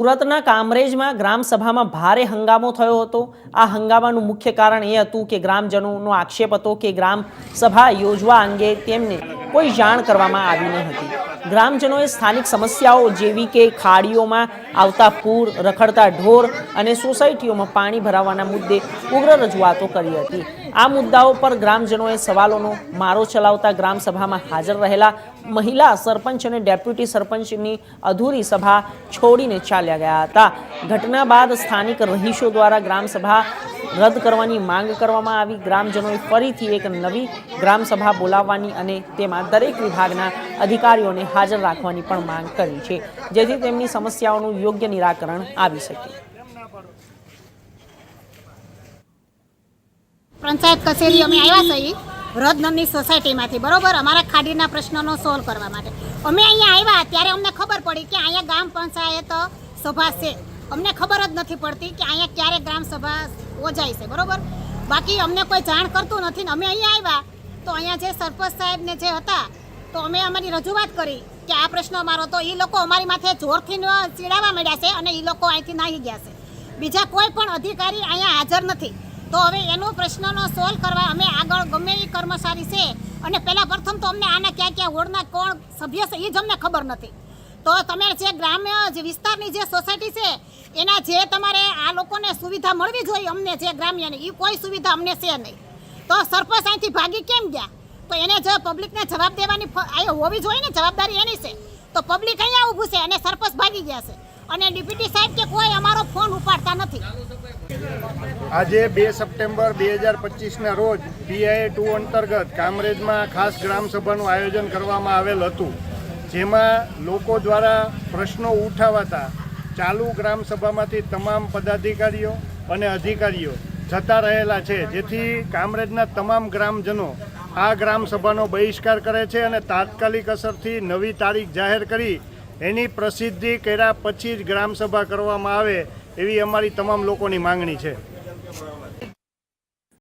સુરતના કામરેજમાં ગ્રામસભામાં ભારે હંગામો થયો હતો. આ હંગામાનું મુખ્ય કારણ એ હતું કે ગ્રામજનોનો આક્ષેપ હતો કે ગ્રામ સભા યોજવા અંગે તેમને કોઈ જાણ કરવામાં આવી ન હતી. ગ્રામજનોએ સ્થાનિક સમસ્યાઓ જેવી કે ખાડીઓમાં આવતા પૂર, રખડતા ઢોર અને સોસાયટીઓમાં પાણી ભરાવાના મુદ્દે ઉગ્ર રજૂઆતો કરી હતી. આ મુદ્દાઓ પર ગ્રામજનોએ સવાલોનો મારો ચલાવતા ગ્રામસભામાં હાજર રહેલા મહિલા સરપંચ અને ડેપ્યુટી સરપંચની અધૂરી સભા છોડીને ચાલ્યા ગયા હતા. ઘટના બાદ સ્થાનિક રહીશો દ્વારા ગ્રામસભા રદ કરવાની માંગ કરવામાં આવી. ગ્રામજનોએ ફરીથી એક નવી ગ્રામસભા બોલાવવાની અને તેમાં દરેક વિભાગના અધિકારીઓને હાજર રાખવાની પણ માંગ કરી છે, જેથી તેમની સમસ્યાઓનું યોગ્ય નિરાકરણ આવી શકે. પંચાયત કચેરી અમે આવ્યા છીએ રદનંદની સોસાયટીમાંથી, બરોબર? અમારા ખાડીના પ્રશ્નોનો સોલ્વ કરવા માટે. અમે અહીંયા આવ્યા ત્યારે અમને ખબર પડી કે અહીંયા ગ્રામ પંચાયત સભા છે. અમને ખબર જ નથી પડતી કે અહીંયા ક્યારે ગ્રામ સભા યોજાય છે, બરોબર? બાકી અમને કોઈ જાણ કરતું નથી ને અમે અહીંયા આવ્યા. તો અહીંયા જે સરપંચ સાહેબને જે હતા, તો અમે અમારી રજૂઆત કરી કે આ પ્રશ્ન અમારો. તો એ લોકો અમારી માથે જોરથી ચીડાવવા માંડ્યા છે અને એ લોકો અહીંથી નાહી ગયા છે. બીજા કોઈ પણ અધિકારી અહીંયા હાજર નથી. તો હવે એનો પ્રશ્નનો સોલ્વ કરવા અમે આગળ ગમે એ કર્મચારી છે. અને પહેલાં પ્રથમ તો અમને આના ક્યાં ક્યાં વોર્ડના કોણ સભ્ય છે એ જ અમને ખબર નથી. તો તમે જે ગ્રામ્ય જે વિસ્તારની જે સોસાયટી છે, એના જે તમારે આ લોકોને સુવિધા મળવી જોઈએ અમને જે ગ્રામ્યની એ કોઈ સુવિધા અમને છે નહીં. તો સરપંચ અહીંથી ભાગી કેમ ગયા? તો એને જો પબ્લિકને જવાબ દેવાની હોવી જોઈએ ને, જવાબદારી એની છે. તો પબ્લિક અહીંયા ઊભું છે અને સરપંચ ભાગી ગયા છે. અને ડિપ્યુટી સાહેબ કે કોઈ અમારો ફોન ઉપાડતા નથી. આજે બે સપ્ટેમ્બર બે હજાર પચીસના રોજ પીઆઈએ ટુ અંતર્ગત કામરેજમાં ખાસ ગ્રામસભાનું આયોજન કરવામાં આવેલ હતું. જેમાં લોકો દ્વારા પ્રશ્નો ઉઠાવાતા ચાલુ ગ્રામસભામાંથી તમામ પદાધિકારીઓ અને અધિકારીઓ જતા રહેલા છે. જેથી કામરેજના તમામ ગ્રામજનો આ ગ્રામસભાનો બહિષ્કાર કરે છે અને તાત્કાલિક અસરથી નવી તારીખ જાહેર કરી એની પ્રસિદ્ધિ કર્યા પછી જ ગ્રામસભા કરવામાં આવે એવી અમારી તમામ લોકોની માંગણી છે.